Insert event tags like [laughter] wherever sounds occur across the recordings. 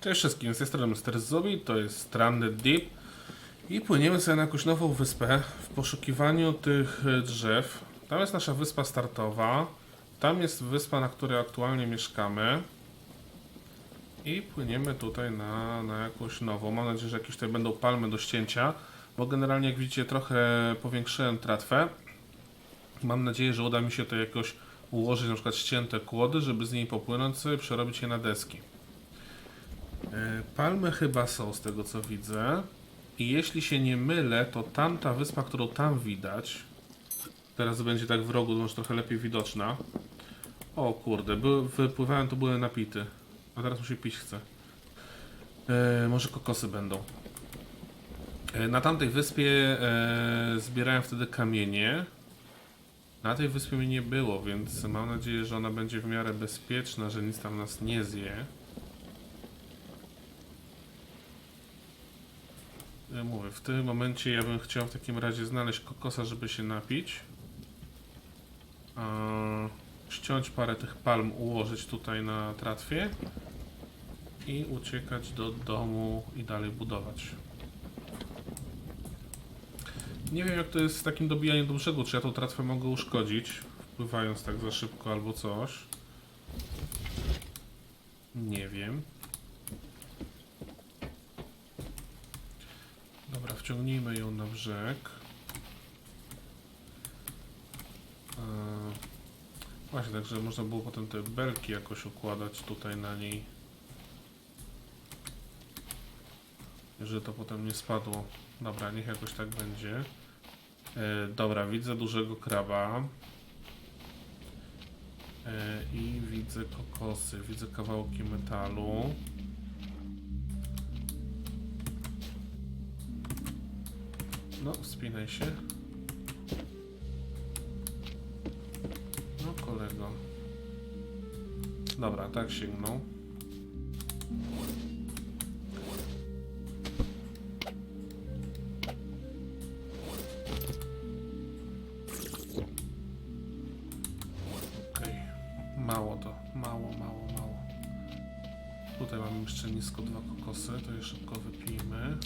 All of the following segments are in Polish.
Cześć wszystkim, z tej strony Mr. Zubi, to jest Stranded Deep i płyniemy sobie na jakąś nową wyspę w poszukiwaniu tych e, drzew. Tam jest nasza wyspa startowa, tam jest wyspa, na której aktualnie mieszkamy i płyniemy tutaj na, na jakąś nową. Mam nadzieję, że jakieś tutaj będą palmy do ścięcia, bo generalnie jak widzicie trochę powiększyłem tratwę. Mam nadzieję, że uda mi się to jakoś ułożyć, na przykład ścięte kłody, żeby z nimi popłynąć sobie, przerobić je na deski. E, Palmy chyba są z tego co widzę. I jeśli się nie mylę, to tamta wyspa, którą tam widać, teraz będzie tak w rogu, może trochę lepiej widoczna. O kurde, były, wypływałem, to były napity. A teraz mu się pić chce. E, może kokosy będą. E, na tamtej wyspie e, zbierałem wtedy kamienie. Na tej wyspie mnie nie było, więc mam nadzieję, że ona będzie w miarę bezpieczna, że nic tam nas nie zje. Mówię, w tym momencie ja bym chciał w takim razie znaleźć kokosa, żeby się napić. Ściąć parę tych palm, ułożyć tutaj na tratwie i uciekać do domu i dalej budować. Nie wiem jak to jest z takim dobijaniem do brzegu, czy ja tą tratwę mogę uszkodzić, wpływając tak za szybko albo coś. Nie wiem. Dobra, wciągnijmy ją na brzeg. Eee, Właśnie, także można było potem te belki jakoś układać tutaj na niej. Że to potem nie spadło. Dobra, niech jakoś tak będzie. E, dobra, widzę dużego kraba. E, I widzę kokosy, widzę kawałki metalu. No, wspinaj się. No, kolego. Dobra, tak sięgnął. Mało to. Mało, mało, mało. Tutaj mamy jeszcze nisko dwa kokosy, to je szybko wypijmy.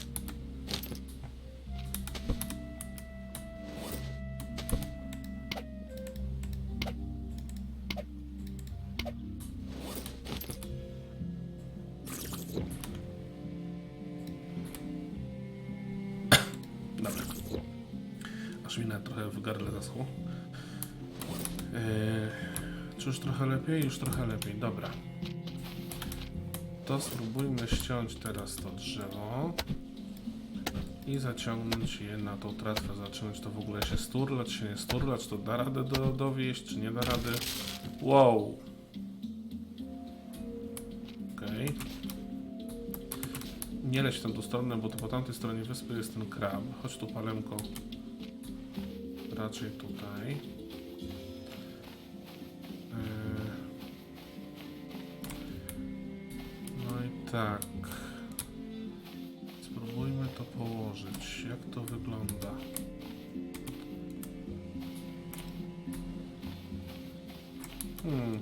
Lepiej? Już trochę lepiej, dobra. To spróbujmy ściąć teraz to drzewo i zaciągnąć je na tą tratwę, zacząć to w ogóle się sturlać, czy nie sturlać, to da radę do, dowieść, czy nie da rady. Wow! Okej. Nie leć w tę stronę, bo to po tamtej stronie wyspy jest ten krab. Chodź tu palemko. Raczej tutaj. Tak. Spróbujmy to położyć. Jak to wygląda? Hmm.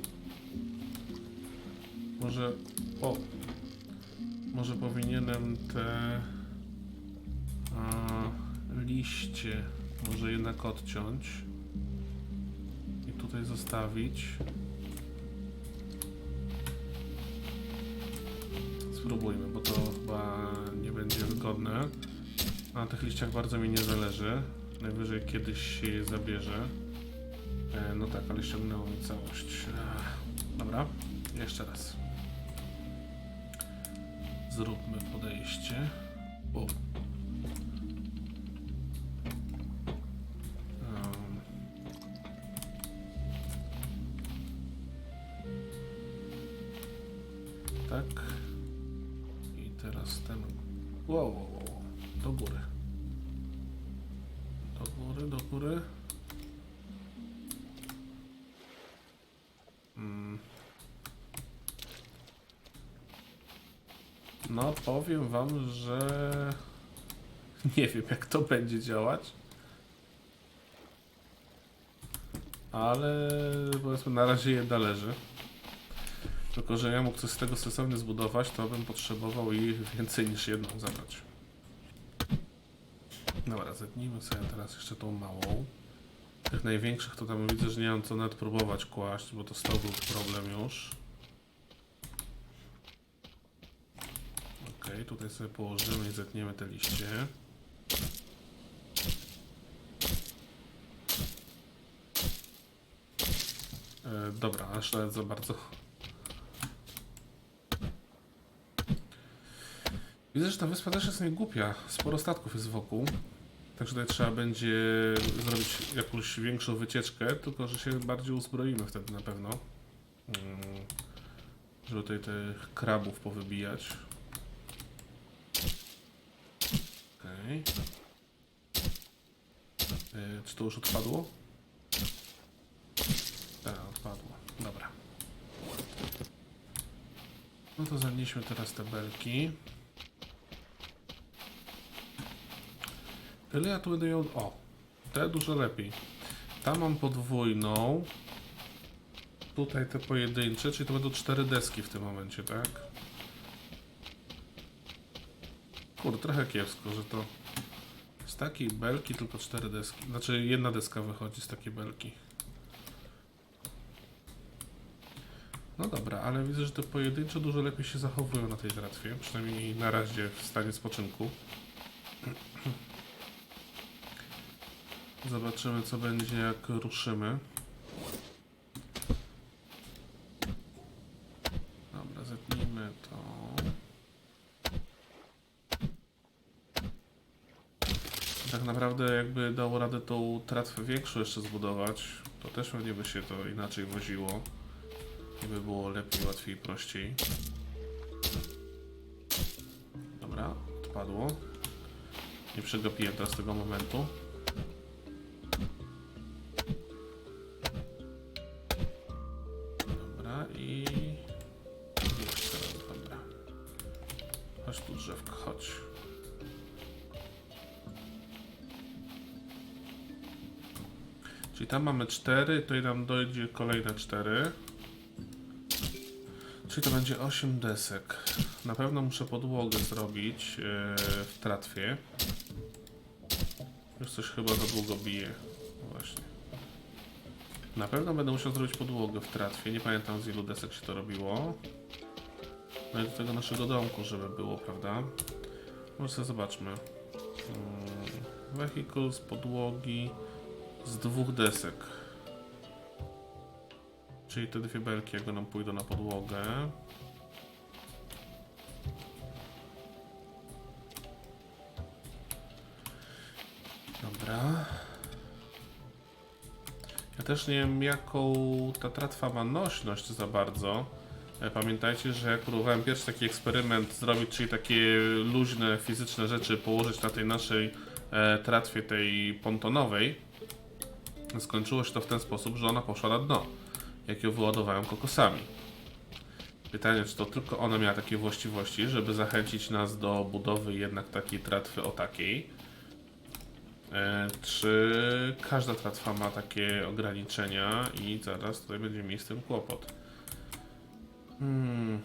Może... O! Może powinienem te a, liście może jednak odciąć i tutaj zostawić. Na tych liściach bardzo mi nie zależy. Najwyżej kiedyś się je zabierze. E, no tak, ale ściągnęło mi całość. Ech, dobra, jeszcze raz. Zróbmy podejście. O. powiem wam, że [laughs] nie wiem jak to będzie działać. Ale powiedzmy na razie jedna leży. Tylko, że ja mógł coś z tego sensownie zbudować, to bym potrzebował ich więcej niż jedną zabrać. Dobra, zetnijmy sobie teraz jeszcze tą małą. Tych największych to tam widzę, że nie mam co nawet próbować kłaść, bo to stał był problem już. Okej, tutaj sobie położymy i zetniemy te liście. E, dobra, aż nawet za bardzo. Widzę, że ta wyspa też jest niegłupia. Sporo statków jest wokół. Także tutaj trzeba będzie zrobić jakąś większą wycieczkę, tylko że się bardziej uzbroimy wtedy na pewno. Mm, Żeby tutaj tych krabów powybijać. Okej. E, Czy to już odpadło? Tak, odpadło. Dobra. No to zanieśmy teraz te belki. Tyle ja tu będę ją... O! Te dużo lepiej. Tam mam podwójną. Tutaj te pojedyncze, czyli to będą cztery deski w tym momencie, tak? Kurde, trochę kiepsko, że to takiej belki tylko cztery deski. Znaczy jedna deska wychodzi z takiej belki. No dobra, ale widzę, że te pojedyncze dużo lepiej się zachowują na tej tratwie. Przynajmniej na razie w stanie spoczynku. [clears throat] Zobaczymy co będzie jak ruszymy. Dobra, zetnijmy to. Tak naprawdę jakby dało radę tą tratwę większą jeszcze zbudować, to też pewnie by się to inaczej woziło. I by było lepiej, łatwiej, prościej. Dobra, odpadło. Nie przegapiłem teraz tego momentu. Czyli tam mamy 4, to i nam dojdzie kolejne 4. Czyli to będzie 8 desek. Na pewno muszę podłogę zrobić e, w tratwie. Już coś chyba za długo bije. Właśnie. Na pewno będę musiał zrobić podłogę w tratwie. Nie pamiętam z ilu desek się to robiło. No i do tego naszego domku, żeby było, prawda? Może sobie zobaczmy. Hmm, Vehicles, podłogi z dwóch desek. Czyli te dwie belki, jak nam pójdą na podłogę. Dobra. Ja też nie wiem, jaką ta tratwa ma nośność za bardzo. E, Pamiętajcie, że jak próbowałem pierwszy taki eksperyment zrobić, czyli takie luźne, fizyczne rzeczy położyć na tej naszej e, tratwie, tej pontonowej, skończyło się to w ten sposób, że ona poszła na dno, jak ją wyładowałem kokosami. Pytanie, czy to tylko ona miała takie właściwości, żeby zachęcić nas do budowy jednak takiej tratwy o takiej, E, czy każda tratwa ma takie ograniczenia i zaraz tutaj będzie mi z tym kłopot. Hmm.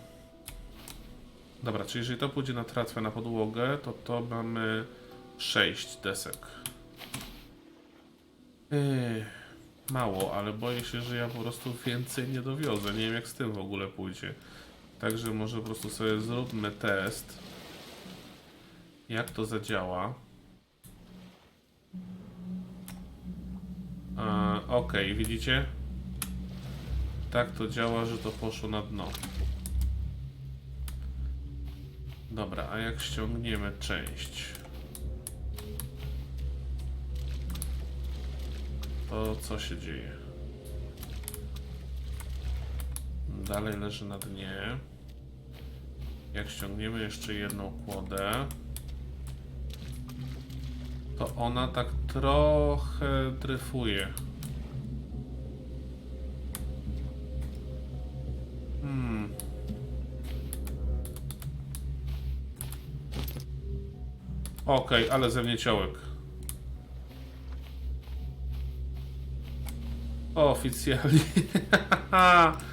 Dobra, czyli jeżeli to pójdzie na tratwę na podłogę, to to mamy 6 desek. Yy, mało, ale boję się, że ja po prostu więcej nie dowiozę. Nie wiem jak z tym w ogóle pójdzie. Także może po prostu sobie zróbmy test. Jak to zadziała. A, Okej, widzicie? Tak to działa, że to poszło na dno. Dobra, a jak ściągniemy część? To co się dzieje? Dalej leży na dnie. Jak ściągniemy jeszcze jedną kłodę, to ona tak trochę dryfuje. Hmm. Okej, ale ze mnie ciołek. Oficjalnie. [laughs]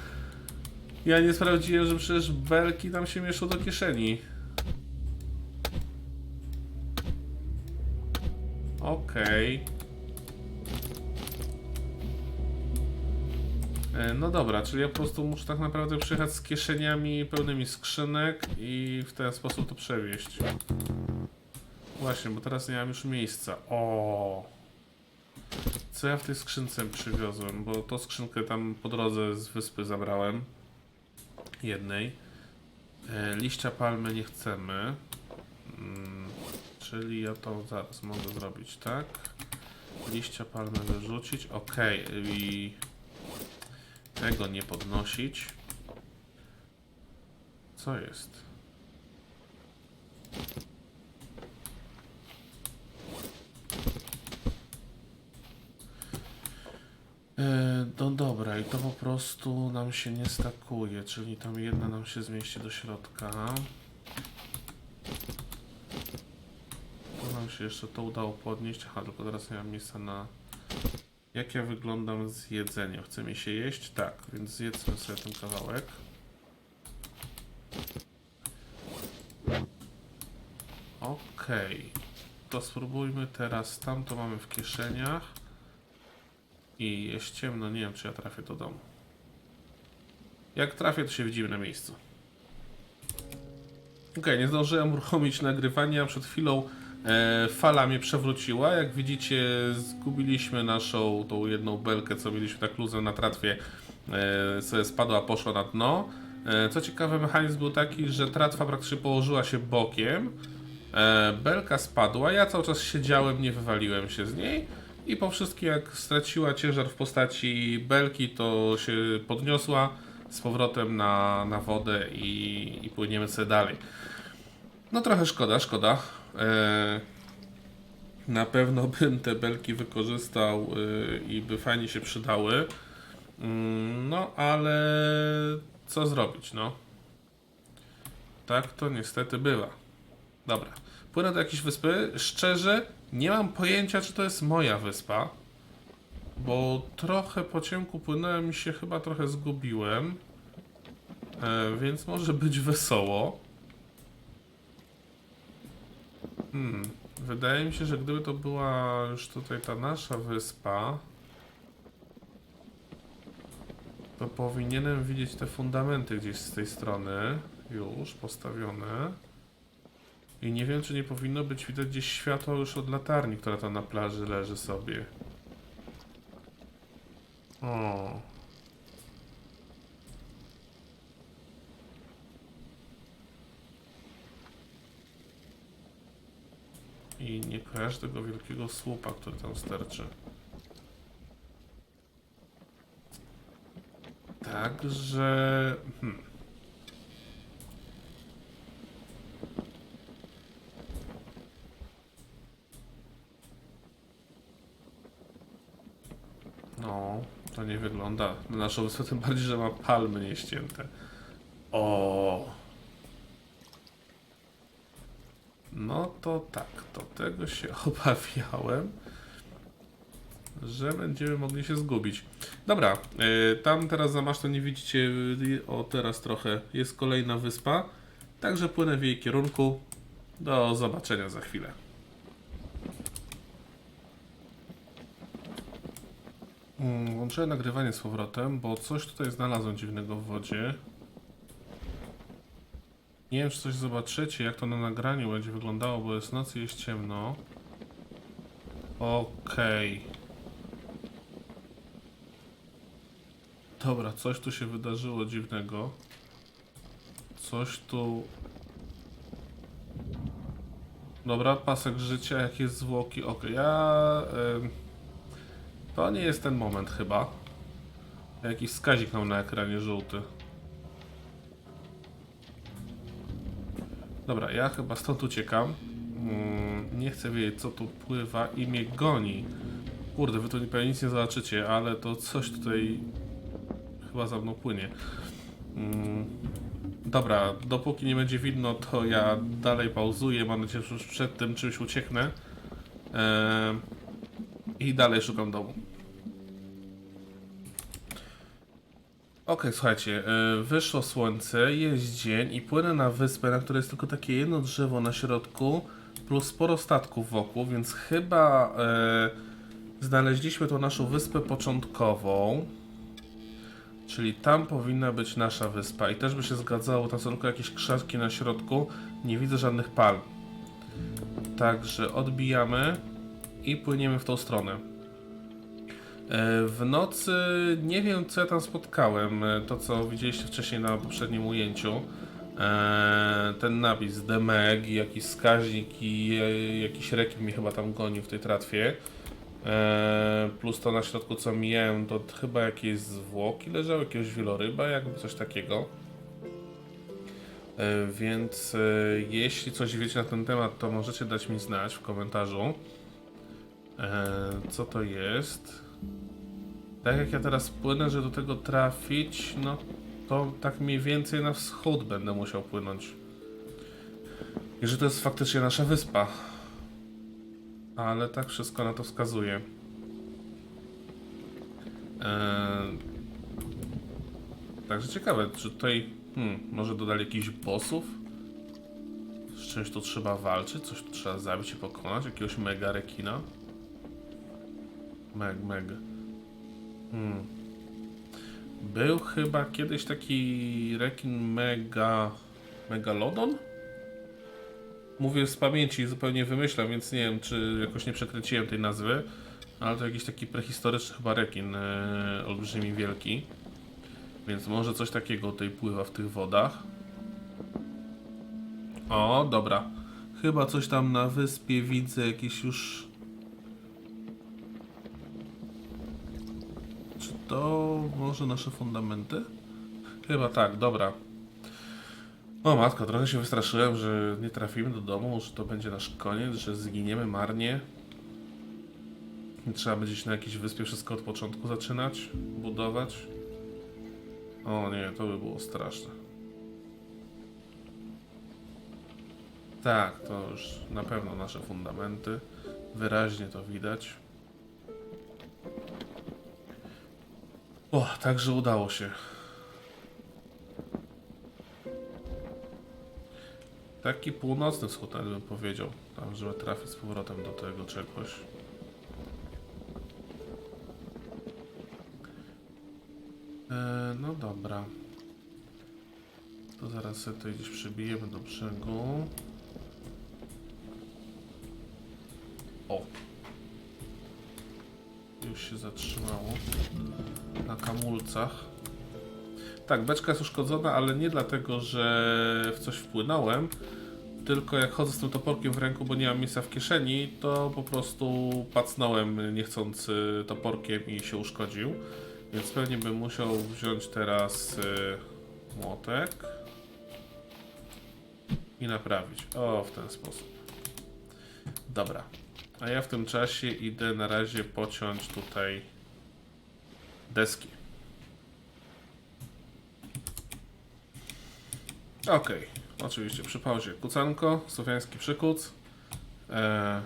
Ja nie sprawdziłem, że przecież belki tam się mieszczą do kieszeni. Okej. E, No dobra, czyli ja po prostu muszę tak naprawdę przyjechać z kieszeniami pełnymi skrzynek i w ten sposób to przewieźć. Właśnie, bo teraz nie mam już miejsca. O. Co ja w tej skrzynce przywiozłem? Bo tą skrzynkę tam po drodze z wyspy zabrałem. Jednej. E, liścia palmy nie chcemy. Mm, czyli ja to zaraz mogę zrobić, tak? Liścia palmy wyrzucić. Ok. I tego nie podnosić. Co jest? E, No dobra, i to po prostu nam się nie stakuje, czyli tam jedna nam się zmieści do środka. To nam się jeszcze to udało podnieść. Aha, tylko teraz nie mam miejsca na... Jak ja wyglądam z jedzeniem? Chce mi się jeść? Tak, więc zjedzmy sobie ten kawałek. Okej. To spróbujmy teraz. Tam to mamy w kieszeniach. I jest ciemno, nie wiem czy ja trafię do domu. Jak trafię, to się widzimy na miejscu. Okej, nie zdążyłem uruchomić nagrywania. Przed chwilą e, fala mnie przewróciła. Jak widzicie, zgubiliśmy naszą tą jedną belkę, co mieliśmy tak luzem na tratwie. E, sobie spadła, poszła na dno. E, co ciekawe, mechanizm był taki, że tratwa praktycznie położyła się bokiem. E, belka spadła, ja cały czas siedziałem, nie wywaliłem się z niej. I po wszystkim, jak straciła ciężar w postaci belki, to się podniosła z powrotem na, na wodę i, i płyniemy sobie dalej. No trochę szkoda, szkoda. E, na pewno [laughs] bym te belki wykorzystał e, i by fajnie się przydały. Mm, no ale co zrobić, no? Tak to niestety bywa. Dobra. Płynę do jakiejś wyspy. Szczerze, nie mam pojęcia, czy to jest moja wyspa. Bo trochę po ciemku płynąłem i się chyba trochę zgubiłem. E, więc może być wesoło. Hmm. Wydaje mi się, że gdyby to była już tutaj ta nasza wyspa, to powinienem widzieć te fundamenty gdzieś z tej strony. Już postawione. I nie wiem, czy nie powinno być widać gdzieś światło już od latarni, która tam na plaży leży sobie. O. I nie kojarzę tego wielkiego słupa, który tam sterczy. Także... Hmm. No, to nie wygląda na naszą wyspę, tym bardziej, że ma palmy nieścięte. O. No to tak, to tego się [laughs] obawiałem, że będziemy mogli się zgubić. Dobra, y, tam teraz za masztą nie widzicie, y, o teraz trochę jest kolejna wyspa, także płynę w jej kierunku. Do zobaczenia za chwilę. Włączyłem nagrywanie z powrotem, bo coś tutaj znalazłem dziwnego w wodzie. Nie wiem, czy coś zobaczycie, jak to na nagraniu będzie wyglądało, bo jest noc i jest ciemno. Okej. Dobra, coś tu się wydarzyło dziwnego. Coś tu... Dobra, pasek życia, jakieś zwłoki. Okej, ja... em, to nie jest ten moment chyba. Jakiś wskazik mam na ekranie żółty. Dobra, ja chyba stąd uciekam. Mm, nie chcę wiedzieć co tu pływa i mnie goni. Kurde, wy tu pewnie nic nie zobaczycie, ale to coś tutaj chyba za mną płynie. Mm, dobra, dopóki nie będzie widno, to ja dalej pauzuję. Mam nadzieję, że już przed tym czymś ucieknę. Eee, I dalej szukam domu. Okej, słuchajcie, y, wyszło słońce, jest dzień i płynę na wyspę, na której jest tylko takie jedno drzewo na środku, plus sporo statków wokół, więc chyba y, znaleźliśmy tą naszą wyspę początkową. Czyli tam powinna być nasza wyspa i też by się zgadzało, tam są tylko jakieś krzaki na środku, nie widzę żadnych palm. Także odbijamy i płyniemy w tą stronę. E, W nocy nie wiem, co ja tam spotkałem. E, To, co widzieliście wcześniej na poprzednim ujęciu. E, Ten napis The Meg, jakiś wskaźnik i jakiś rekin mnie chyba tam gonił w tej tratwie. Plus to na środku, co mijałem, to chyba jakieś zwłoki leżały, jakiegoś wieloryba, jakby coś takiego. Więc jeśli coś wiecie na ten temat, to możecie dać mi znać w komentarzu. Co to jest? Tak jak ja teraz płynę, że do tego trafić, no to tak mniej więcej na wschód będę musiał płynąć. I że to jest faktycznie nasza wyspa. Ale tak wszystko na to wskazuje. Eee, także ciekawe, czy tutaj hmm, może dodali jakichś bossów? Z czymś tu trzeba walczyć? Coś tu trzeba zabić i pokonać? Jakiegoś mega rekina? Meg, meg. Hmm. Był chyba kiedyś taki rekin mega... Megalodon? Mówię z pamięci, zupełnie wymyślam, więc nie wiem, czy jakoś nie przekręciłem tej nazwy. Ale to jakiś taki prehistoryczny chyba rekin, e, olbrzymi, wielki. Więc może coś takiego tutaj pływa w tych wodach. O, dobra. Chyba coś tam na wyspie widzę, jakieś już to może nasze fundamenty? Chyba tak, dobra. O matko, trochę się wystraszyłem, że nie trafimy do domu, że to będzie nasz koniec, że zginiemy marnie. Trzeba będzie się na jakiejś wyspie wszystko od początku zaczynać, budować. O nie, to by było straszne. Tak, to już na pewno nasze fundamenty. Wyraźnie to widać. O, także udało się. Taki północny wschód, nawet bym powiedział. Tam, żeby trafić z powrotem do tego czegoś. E, no dobra. To zaraz sobie to gdzieś przybijemy do brzegu. O! Już się zatrzymało kamulcach. Tak, beczka jest uszkodzona, ale nie dlatego, że w coś wpłynąłem, tylko jak chodzę z tym toporkiem w ręku, bo nie mam miejsca w kieszeni, to po prostu pacnąłem niechcący toporkiem i się uszkodził. Więc pewnie bym musiał wziąć teraz y, młotek i naprawić. O, w ten sposób. Dobra. A ja w tym czasie idę na razie pociąć tutaj deski. Okej, oczywiście przy pauzie kucanko, słowiański przykuc. E,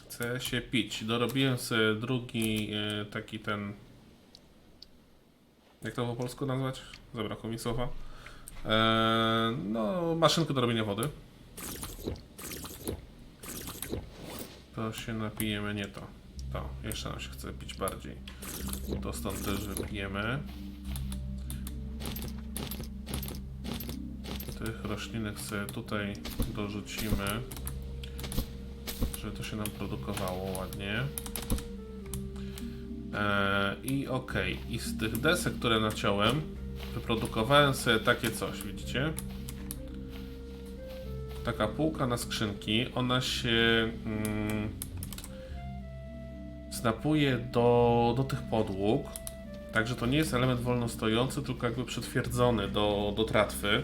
chcę się pić. Dorobiłem sobie drugi e, taki ten. Jak to po polsku nazwać? Zabrakło mi słowa. E, no, maszynkę do robienia wody. To się napijemy, nie to. To, jeszcze nam się chce pić bardziej. To stąd też wypijemy. Tych roślinek sobie tutaj dorzucimy, żeby to się nam produkowało ładnie. Eee, I ok, i z tych desek, które naciąłem, wyprodukowałem sobie takie coś, widzicie? Taka półka na skrzynki, ona się mm, snapuje do, do tych podłóg. Także to nie jest element wolno stojący, tylko jakby przytwierdzony do, do tratwy.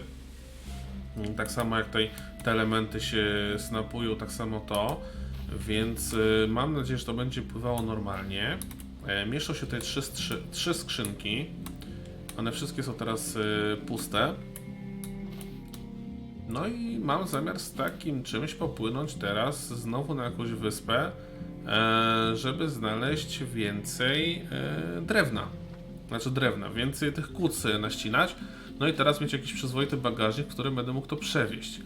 Mm, Tak samo jak tutaj te elementy się snapują, tak samo to. Więc y, mam nadzieję, że to będzie pływało normalnie. E, mieszczą się tutaj trzy, trzy, trzy skrzynki. One wszystkie są teraz y, puste. No i mam zamiar z takim czymś popłynąć teraz znowu na jakąś wyspę, żeby znaleźć więcej e, drewna. znaczy drewna, więcej tych sobie naścinać. No i teraz mieć jakiś przyzwoity bagażnik, w którym będę mógł to przewieźć.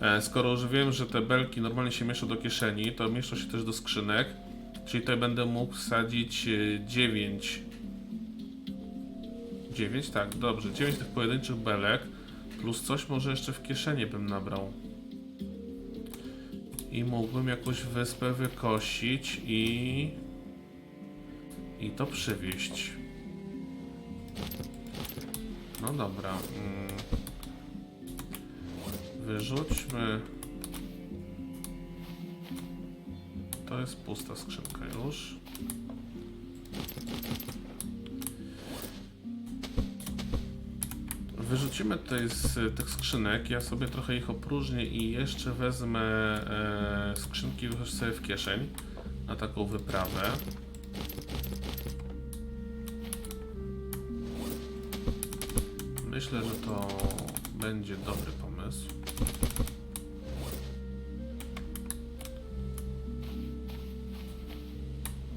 E, skoro już wiem, że te belki normalnie się mieszczą do kieszeni, to mieszczą się też do skrzynek. Czyli tutaj będę mógł wsadzić 9. 9? Tak, dobrze. 9 tych pojedynczych belek. Plus coś może jeszcze w kieszeni bym nabrał. I mógłbym jakąś wyspę wykosić i... I to przywieźć. No dobra. Mm. Wyrzućmy... To jest pusta skrzynka już. Wyrzucimy tutaj z tych skrzynek. Ja sobie trochę ich opróżnię i jeszcze wezmę e, skrzynki sobie w kieszeń na taką wyprawę. Myślę, że to będzie dobry pomysł.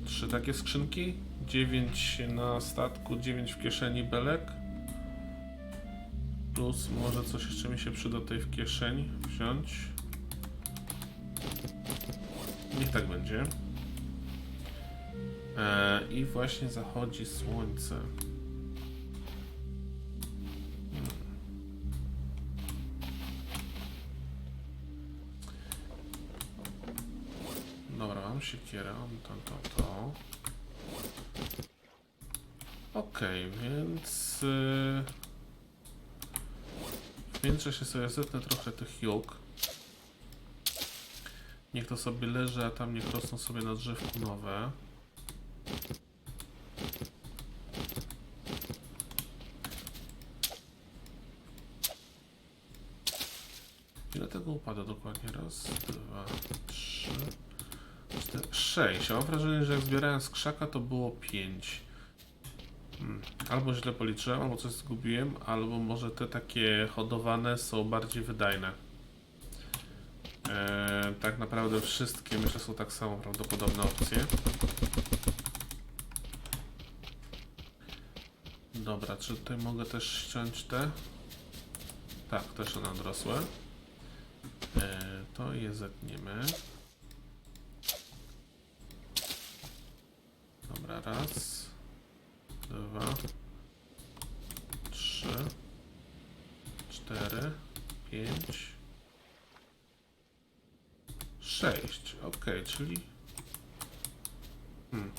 Trzy takie skrzynki, 9 na statku, 9 w kieszeni belek. Plus może coś jeszcze mi się przyda tutaj w kieszeni wziąć. Niech tak będzie. E, I właśnie zachodzi słońce. Hmm. Dobra, mam siekierę, mam to, to, to. Okej, więc... y, W międzyczasie sobie zetnę trochę tych jóg. Niech to sobie leży, a tam niech rosną sobie na drzewku nowe. Ile tego upada dokładnie? Raz, dwa, trzy, cztery, sześć. Ja mam wrażenie, że jak zbierałem z krzaka to było pięć. Hmm. Albo źle policzyłem, albo coś zgubiłem, albo może te takie hodowane są bardziej wydajne. Eee, tak naprawdę wszystkie myślę są tak samo prawdopodobne opcje. Dobra, czy tutaj mogę też ściąć te? Tak, też one odrosłe. Eee, to je zetniemy. Dobra, raz, dwa, trzy, cztery, pięć, sześć. Ok, czyli. Hmm.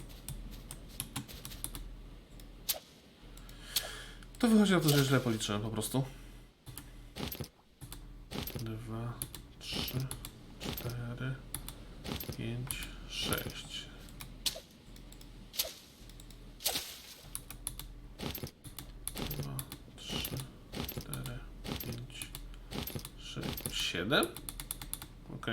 To wychodzi na to, że źle policzyłem po prostu. Dwa, trzy, cztery, pięć, sześć. 1. Ok.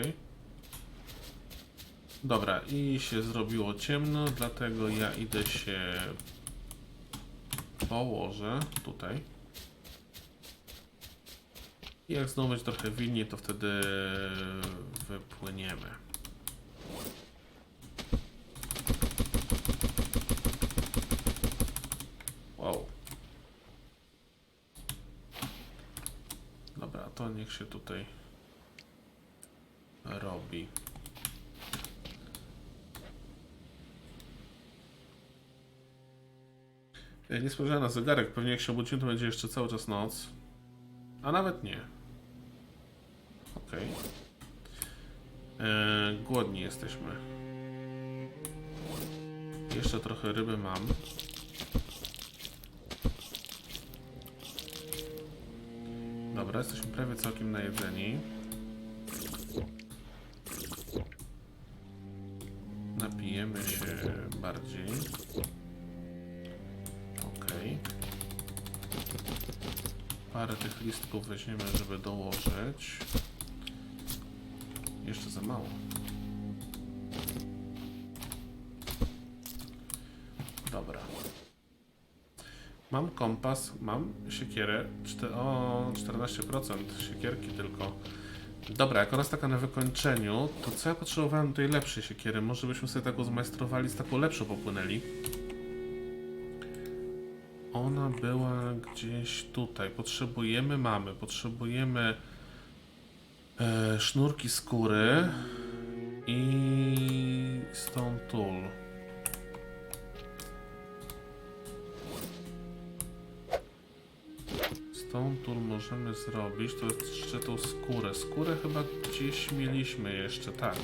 Dobra, i się zrobiło ciemno, dlatego ja idę się położę tutaj. I jak znowu będzie trochę wilnie, to wtedy wypłyniemy. Wow. Dobra, to niech się tutaj robi. Nie spojrzałem na zegarek, pewnie jak się obudzimy, to będzie jeszcze cały czas noc. A nawet nie. Okej. Eee, głodni jesteśmy. Jeszcze trochę ryby mam. Dobra, jesteśmy prawie całkiem najedzeni. Parę tych listków weźmiemy, żeby dołożyć. Jeszcze za mało. Dobra. Mam kompas, mam siekierę. O, 14% siekierki tylko. Dobra, jak ona jest taka na wykończeniu, to co ja potrzebowałem tej lepszej siekiery? Może byśmy sobie taką zmajstrowali, z taką lepszą popłynęli. Ona była gdzieś tutaj. Potrzebujemy, mamy. Potrzebujemy e, sznurki skóry i stone tool. Stone tool możemy zrobić. To jest jeszcze tą skórę. Skórę chyba gdzieś mieliśmy jeszcze, tak.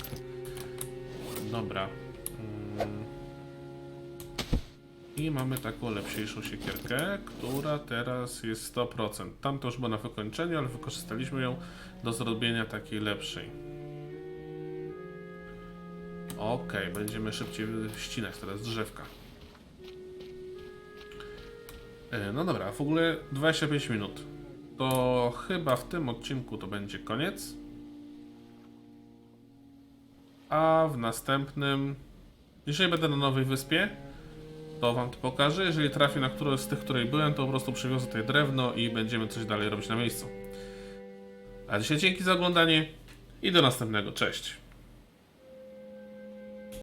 Dobra. Mm. I mamy taką lepsiejszą siekierkę, która teraz jest 100%. Tam to już było na wykończeniu, ale wykorzystaliśmy ją do zrobienia takiej lepszej. Okej, będziemy szybciej ścinać teraz drzewka. E, No dobra, w ogóle 25 minut. To chyba w tym odcinku to będzie koniec. A w następnym, jeżeli będę na nowej wyspie, to wam to pokażę. Jeżeli trafię na którąś z tych, której byłem, to po prostu przywiozę tutaj drewno i będziemy coś dalej robić na miejscu. A dzisiaj dzięki za oglądanie i do następnego. Cześć!